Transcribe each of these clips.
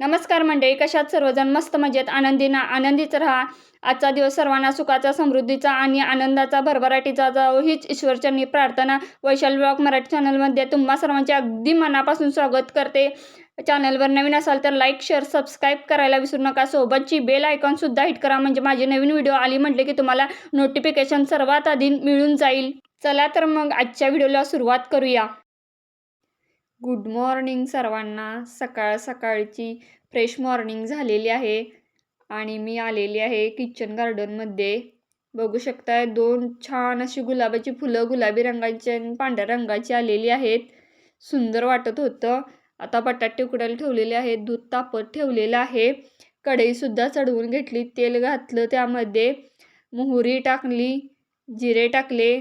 नमस्कार मंडळी कशात सर्वजण मस्त मजेत? आनंदी ना आनंदीच राहा. आजचा दिवस सर्वांना सुखाचा समृद्धीचा आणि आनंदाचा भरभराटीचा जावो हीच ईश्वरचरणी प्रार्थना. वैशाल ब्लॉग मराठी चॅनलमध्ये तुम्हा सर्वांचे अगदी मनापासून स्वागत करते. चॅनलवर नवीन असाल तर लाईक शेअर सबस्क्राईब करायला विसरू नका. सोबतची बेल आयकॉनसुद्धा हिट करा. म्हणजे माझे नवीन व्हिडिओ आली म्हटले की तुम्हाला नोटिफिकेशन सर्वात आधी मिळून जाईल. चला तर मग आजच्या व्हिडिओला सुरुवात करूया. गुड मॉर्निंग सर्वांना. सकाळ सकाळची फ्रेश मॉर्निंग झालेली आहे आणि मी आलेली आहे किचन गार्डनमध्ये बघू शकताय दोन छान अशी गुलाबाची फुलं गुलाबी रंगाची आणि पांढऱ्या रंगाची आलेली आहेत. सुंदर वाटत होतं. आता बटाटे उकडायला ठेवलेले आहेत दूध तापत ठेवलेलं आहे. कढईसुद्धा चढवून घेतली तेल घातलं त्यामध्ये. मोहरी टाकली जिरे टाकले.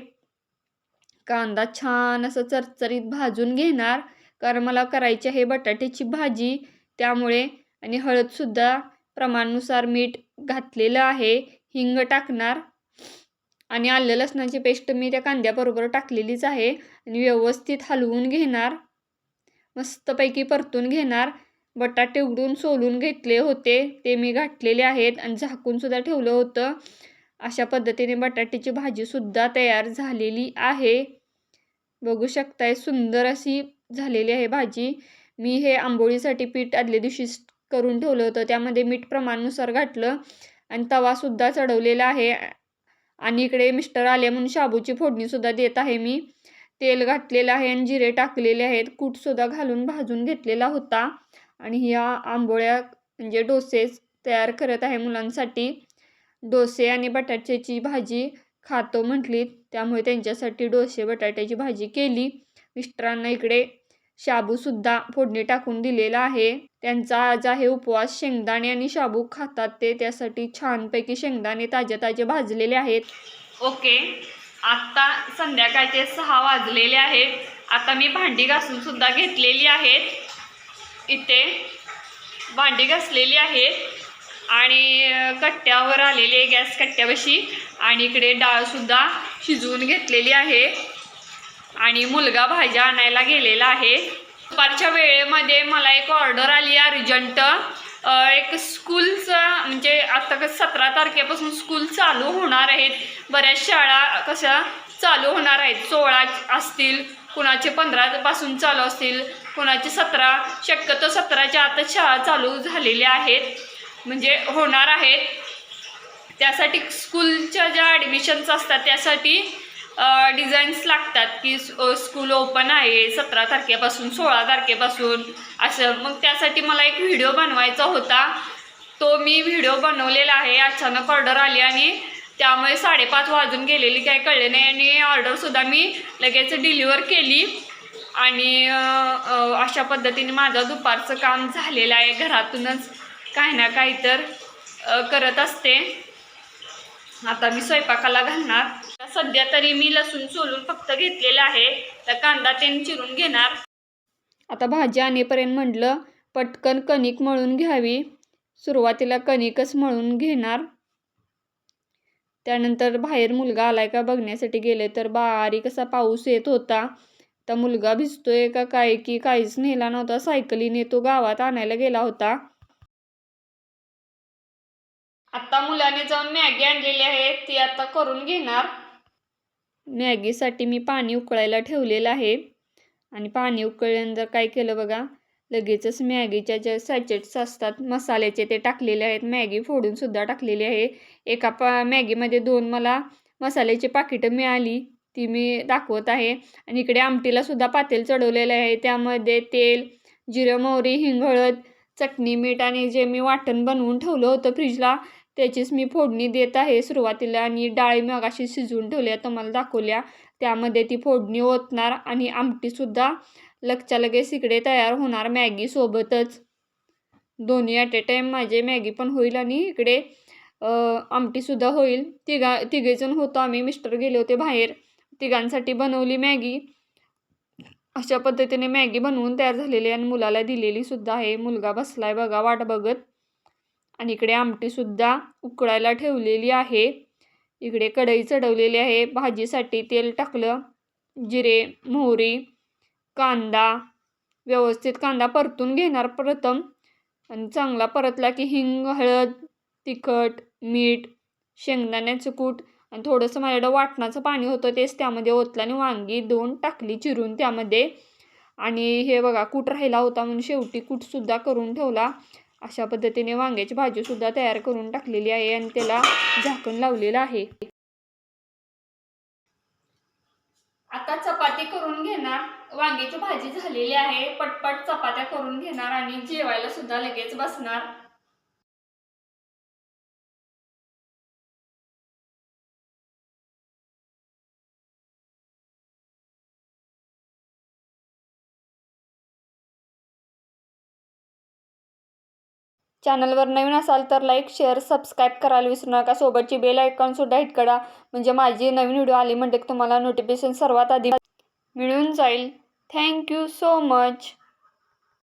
कांदा छान असं चरचरीत भाजून घेणार. कारण मला करायची आहे बटाट्याची भाजी. त्यामुळे आणि हळदसुद्धा प्रमाणानुसार मीठ घातलेलं आहे. हिंग टाकणार. आणि आलं लसणाची पेस्ट मी त्या कांद्याबरोबर टाकलेलीच आहे. आणि व्यवस्थित हलवून घेणार. मस्तपैकी परतून घेणार. बटाटे उघडून सोलून घेतले होते. ते मी घातलेले आहेत आणि झाकूनसुद्धा ठेवलं होतं. अशा पद्धतीने बटाट्याची भाजीसुद्धा तयार झालेली आहे. बघू शकताय सुंदर अशी झालेली आहे भाजी. मी हे आंबोळीसाठी पीठ आदल्या दिवशी करून ठेवलं होतं. त्यामध्ये मीठ प्रमाणानुसार घातलं आणि तवासुद्धा चढवलेला आहे. आणि इकडे मिस्टर आले म्हणून शाबूची फोडणीसुद्धा देत आहे मी. तेल घातलेलं आहे आणि जिरे टाकलेले आहेत. कूटसुद्धा घालून भाजून घेतलेला होता. आणि ह्या आंबोळ्या म्हणजे डोसे तयार करत आहे मुलांसाठी. डोसे आणि बटाट्याची भाजी खातो म्हटली त्यामुळे त्यांच्यासाठी डोसे बटाट्याची भाजी केली. मिस्टरांना इकडे शाबूसुद्धा फोडणी टाकून दिलेला आहे. त्यांचा आज आहे उपवास. शेंगदाणे आणि शाबू खातात ते. त्यासाठी छानपैकी शेंगदाणे ताजे ताजे भाजलेले आहेत. ओके. आत्ता संध्याकाळचे सहा वाजलेले आहेत. आता मी भांडी घासून सुद्धा घेतलेली आहेत. इथे भांडी घासलेली आहेत. आणि कट्ट्यावर आलेले गॅस कट्ट्यापाशी. आणि इकडे डाळसुद्धा शिजवून घेतलेली आहे. आणि मुलगा भाज्या आणायला गेलेला आहे. दुपारच्या वेळेमध्ये मला एक ऑर्डर आली अर्जंट. एक स्कूलचं म्हणजे आता कसं सतरा तारखेपासून स्कूल चालू होणार आहेत. बऱ्याच शाळा कशा चालू होणार आहेत. सोळा असतील कुणाचे पंधरापासून चालू असतील कुणाचे सतरा. शक्यतो सतराच्या आता शाळा चालू झालेल्या आहेत. म्हणजे होणार आहेत. त्यासाठी स्कूलच्या ज्या ॲडमिशन्स असतात त्यासाठी डिझाईन्स लागतात की स्कूल ओपन आहे सतरा तारखेपासून सोळा तारखेपासून असं. मग त्यासाठी मला एक व्हिडिओ बनवायचा होता. तो मी व्हिडिओ बनवलेला आहे. अचानक ऑर्डर आली आणि त्यामुळे साडेपाच वाजून गेलेली काही कळले नाही. आणि ऑर्डरसुद्धा मी लगेच डिलिव्हर केली. आणि अशा पद्धतीने माझं दुपारचं काम झालेलं आहे. घरातूनच काही ना काही तर करत असते. आता मी स्वयंपाकाला घालणार. सध्या तरी मी लसूण सोलून फक्त घेतलेलं आहे. तर कांदा तेन चिरून घेणार. आता भाजी आणेपर्यंत म्हटलं पटकन कणिक मळून घ्यावी. सुरुवातीला कणिकच मळून घेणार. त्यानंतर बाहेर मुलगा आलाय का बघण्यासाठी गेले तर बारीक असा पाऊस येत होता. तर मुलगा भिजतोय का काय की काहीच नेला नव्हता. सायकलीने तो गावात आणायला गेला होता. आता मुलाने जाऊन मॅगी आणलेली आहे. ती आता करून घेणार. मॅगीसाठी मी पाणी उकळायला ठेवलेलं आहे. आणि पाणी उकळल्यानंतर काय केलं बघा लगेचच मॅगीच्या ज्या सॅचेट्स असतात मसाल्याचे ते टाकलेले आहेत. मॅगी फोडूनसुद्धा टाकलेली आहे. एका पा मॅगीमध्ये दोन मला मसाल्याची पाकिटं मिळाली ती मी दाखवत आहे. आणि इकडे आमटीलासुद्धा पातेल चढवलेलं आहे. त्यामध्ये तेल जिरं मोहरी हिंग हळद चटणी मीठ आणि जे मी वाटण बनवून ठेवलं होतं फ्रीजला त्याचीच मी फोडणी देत आहे सुरुवातीला आणि डाळी मगाशी शिजवून ठेवल्या तुम्हाला दाखवल्या. त्यामध्ये ती फोडणी ओतणार आणि आमटीसुद्धा लगच्या लगेच इकडे तयार होणार मॅगीसोबतच दोन्ही ॲट ए टाईम माझे मॅगी पण होईल आणि इकडे आमटीसुद्धा होईल. तिघा तिघेजण होतो आम्ही मिस्टर गेले होते बाहेर. तिघांसाठी बनवली मॅगी. अशा पद्धतीने मॅगी बनवून तयार झालेली आणि मुलाला दिलेली सुद्धा आहे. मुलगा बसलाय बघा वाट बघत. आणि इकडे आमटीसुद्धा उकळायला ठेवलेली आहे. इकडे कढई चढवलेली आहे. भाजीसाठी तेल टाकलं. जिरे मोहरी कांदा व्यवस्थित कांदा परतून घेणार प्रथम. आणि चांगला परतला की हिंग हळद तिखट मीठ शेंगदाण्याचं कूट आणि थोडंसं माझ्याकडं वाटणाचं पाणी होतं तेच त्यामध्ये ओतलं आणि वांगी दोन टाकली चिरून त्यामध्ये. आणि हे बघा कूट राहिला होता म्हणून शेवटी कूटसुद्धा करून ठेवला. अशा पद्धतीने वांग्याची भाजीसुद्धा तयार करून टाकलेली आहे आणि त्याला झाकण लावलेलं आहे. आता चपाती करून घेणार. वांग्याची भाजी झालेली आहे. पटपट चपात्या करून घेणार आणि जेवायला सुद्धा लगेच बसणार. चॅनलवर नवीन असाल तर लाईक शेअर सबस्क्राईब करायला विसरू नका. सोबतची बेल आयकॉनसुद्धा हिट करा. म्हणजे माझी नवीन व्हिडिओ आली म्हणजे तुम्हाला नोटिफिकेशन सर्वात आधी मिळून जाईल. Thank you so much